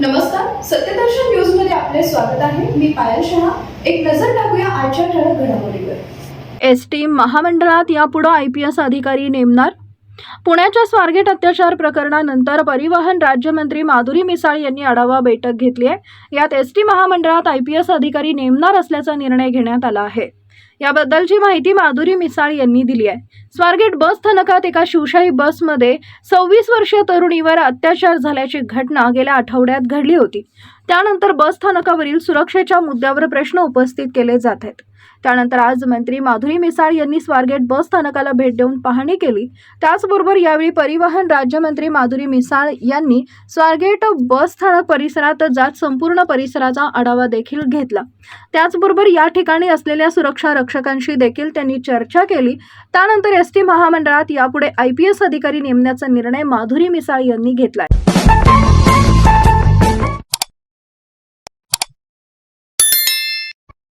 नमस्कार सत्यदर्शन न्यूजमध्ये आपले स्वागत आहे. मी पायल शहा. एक नजर टाकूया आजच्या ठळक घडामोडीवर. एस टी महामंडळात यापुढे आय पी एस अधिकारी नेमणार? पुण्याच्या स्वारगेट अत्याचार प्रकरणानंतर परिवहन राज्यमंत्री माधुरी मिसाळ यांनी आढावा बैठक घेतली आहे. यात एस टी महामंडळात आय पी एस अधिकारी नेमणार असल्याचा निर्णय घेण्यात आला आहे. याबद्दलची माहिती माधुरी मिसाळ यांनी दिली आहे. स्वारगेट बस स्थानकात एका शिवशाही बसमध्ये सव्वीस वर्षीय तरुणीवर अत्याचार झाल्याची घटना गेल्या आठवड्यात घडली होती. त्यानंतर बस स्थानकावरील सुरक्षेच्या मुद्द्यावर प्रश्न उपस्थित केले जात आहेत. त्यानंतर आज मंत्री माधुरी मिसाळ यांनी स्वारगेट बस स्थानकाला भेट देऊन पाहणी केली. त्याचबरोबर यावेळी परिवहन राज्यमंत्री माधुरी मिसाळ यांनी स्वारगेट बस स्थानक परिसरात जात संपूर्ण परिसराचा आढावा देखील घेतला. त्याचबरोबर या ठिकाणी असलेल्या सुरक्षा रक्षकांशी देखील त्यांनी चर्चा केली. त्यानंतर एस टी महामंडळात यापुढे आय पी एस अधिकारी नेमण्याचा निर्णय माधुरी मिसाळ यांनी घेतलाय.